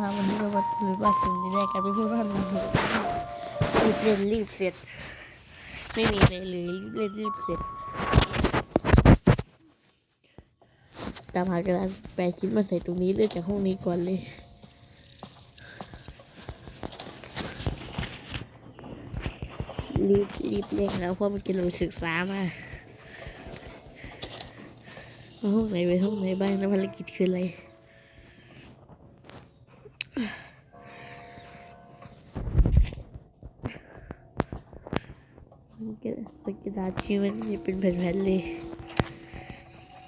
มาวันนี้เรามาถือบัตรสิ่งแรกกันไปพูดว่าทำงานรีบเล่นรีบเสร็จ ไม่มีอะไรเลยรีบเล่นรีบเสร็จตามหากระดาษแปดชิ้นมาใส่ตรงนี้เลือกจากห้องนี้ก่อนเลยรีบรีบเร่งแล้วเพราะเมื่อกี้เราศึกษามาว่าห้องไหนเป็นห้องไหนบ้างแล้วภารกิจคืออะไร มันกระมันกระดาษชิ้นมันนี่เป็นแผ่นๆเลย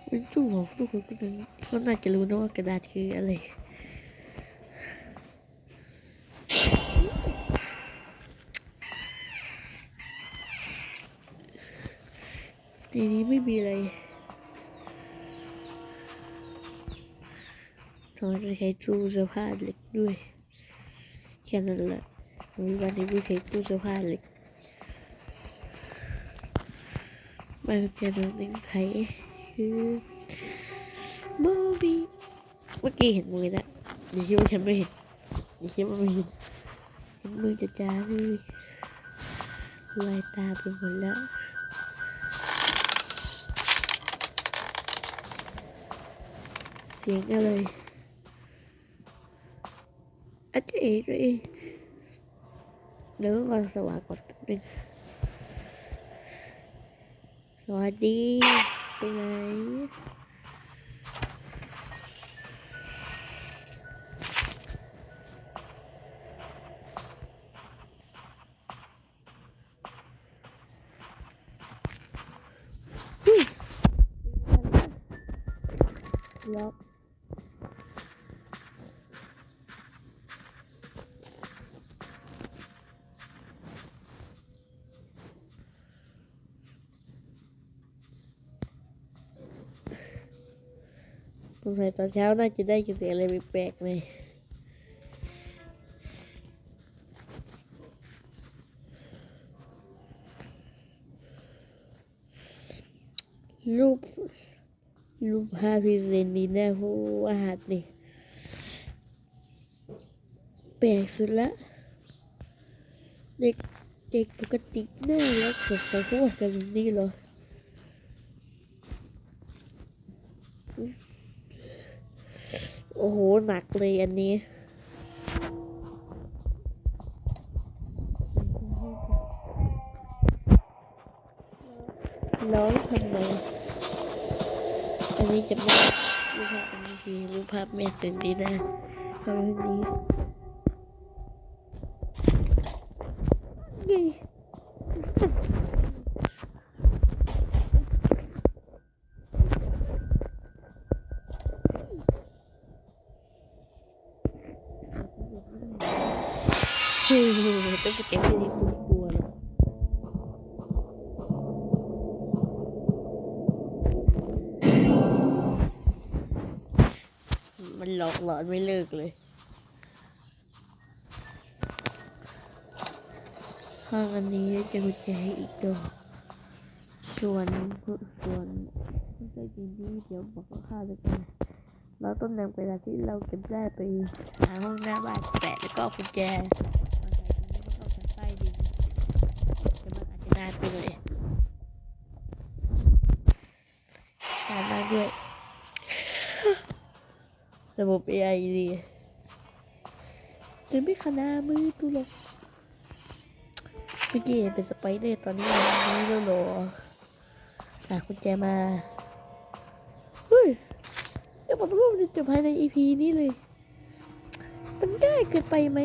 มันทุกคนทุกคนก็ต้องเขาน่าจะรู้นะว่ากระดาษคืออะไรในนี้ไม่มีอะไรเราจะใช้ตู้เสื้อผ้าเหล็กด้วย แค่นั้นแหละวันนี้ไม่ใช้ตู้เสื้อผ้าเหล็กไมันจะโดนหนึ่งไขคือโมบีเมื่อกี้เห็นมือนะอย่าคิดว่าฉันไม่เห็นอย่าคิดว่าไม่เห็นเห็นมือจะจ้าเลยลายตาไปหมดแล้วเสียงอะไรอาจจะเอ๋ตัวเองเดี๋ยวก่อนสว่างก่อนนึง สวัสดีเป็นไงอุ้ยล็อก งสัยตอนเช้าน่าจะได้ยินเสียงอะไรแปลกๆเลยรูปรูปภาพที่เซนดีแน่โหอาหารนี่แปลกสุดละเด็กเด็กปกติหน้าแล้วสดใสเขาว่ากันแบบนี้เหรอ โอ้โห หนักเลยอันนี้ร้องทำไมอันนี้จะไม่รูปภาพอันนี้ดีรูปภาพแม่เป็นดีนะภาพนี้เฮ้ย ต้องสเก็ตที่นี่กลัวเหรอมันหลอกหลอนไม่เลิกเลยห้องอันนี้จะกุญแจให้อีกดอกส่วนส่วนไม่ใช่จริงที่เดี๋ยวบอกข้าวๆจะกันเราต้องนำกระดาที่เราเก็บได้ไปหาห้องหน้าบ้านแปะแล้วก็กุญแจมาใส่ตรงนี้แล้วก็ใส่ใต้ดินแต่มันอาจจะนานไปเลยนานมากด้วย ระบบ AI ดีจะไม่ขนามือตัวหรอกเมื่อกี้เป็นสไปเดอร์ตอนนี้มันนี้แล้วหรอหากุญแจมา เฮ้ยเดี๋ยวผมว่ามันจะจบภายใน EP นี้เลย มันง่ายเกินไปไหม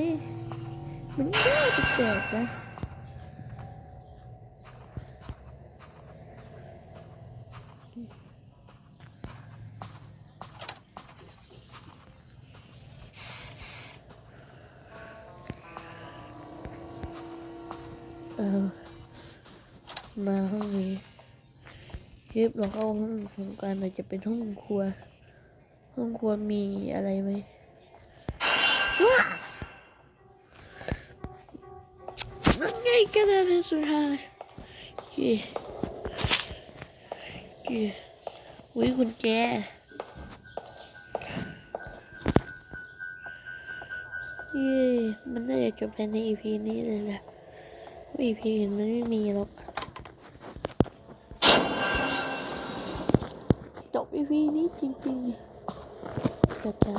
มันง่ายแปลกนะ มาห้องนี้คลิปเราเข้าห้องของการเราจะเป็นห้องครัว ห้องครัวมีอะไรไหมว้านั่นไงกระดาษเป็นสุดท้ายโอเคโอเคอุ้ยคุณแจเย้มันน่าจะจบภายใน EP นี้เลยแหละเพราะ EP อื่นมันไม่มีหรอก EP นี้จริงๆจะจะ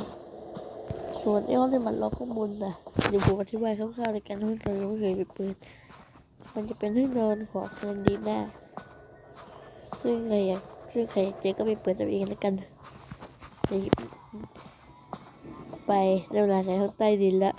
ส่วนเอลเนี่ยมันล็อกข้างบนนะเดี๋ยวผมอธิบายคร่าวๆในการห้องนอนยังเคยไปเปิดมันจะเป็นห้องนอนของเซนดีน่าซึ่งใครอยากซึ่งใครอยากเจอก็ไปเปิดเอาเองแล้วกันไปได้เวลาใช้ห้องใต้ดินแล้ว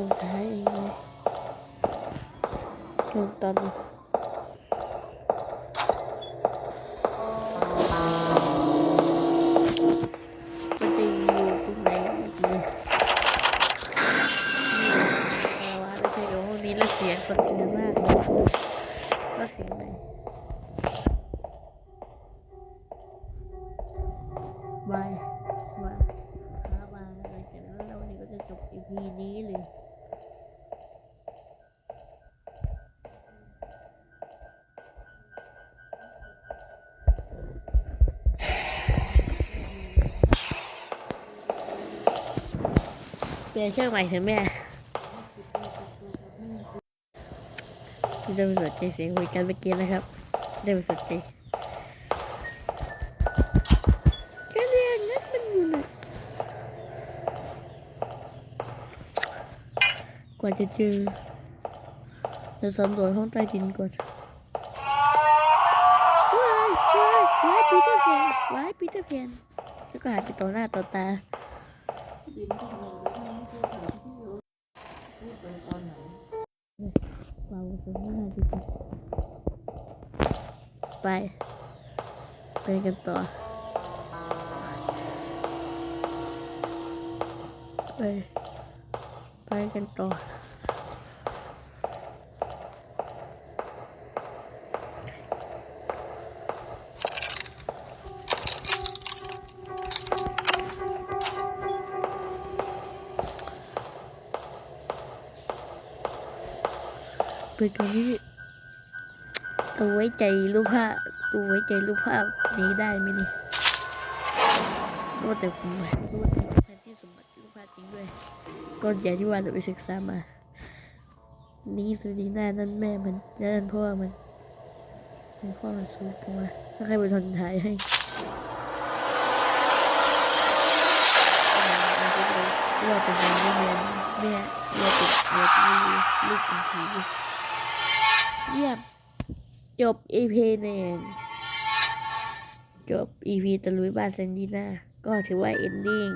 มีอะไรตรงท้ายเองเลยลงตอนนี้มันจะอยู่ตรงไหนอีกเลยนี่ภาวะไม่ใช่กับห้องนี้แล้วเสียงคนอื่นมากเลยว่าเสียงไหนบายบาย ค้ามาอะไรกันแล้วแล้ววันนี้ก็จะจบ EP นี้เลย เปลี่ยนช่องใหม่เถอะแม่ไม่ได้ไปสนใจเสียงคุยกันเมื่อกี้นะครับไม่ได้ไปสนใจแค่เรียนนัดมันอยู่ไหนกว่าจะเจอจะสำรวจห้องใต้ดินก่อนว้ายว้ายว้ายปีเตอร์แพนว้ายปีเตอร์แพนแล้วก็หายไปต่อหน้าต่อตา ไป ไปกันต่อ ไป ไปกันต่อเป็นตัวนี้ ตัวไว้ใจรูปภาพตัวไว้ใจรูปภาพนี้ได้ไหมนี่ก็แต่ผมรู้ว่าเป็นแผนที่สมบัติรูปภาพจริงด้วยก้อนใหญ่ที่ว่าเราไปศึกษามา นี่สุดีหน้านั่นแม่มันนั่นพ่อมันมันพ่อมันสูงขึ้นมาถ้าใครไปทนถ่ายให้ว่าเป็นแม่แม่แม่เราติดเราติดลูกเป็นผีเยี่ยม จบ EP หนึ่งจบ EP ตะลุยบ้านเซนดีน่าก็ถือว่า ending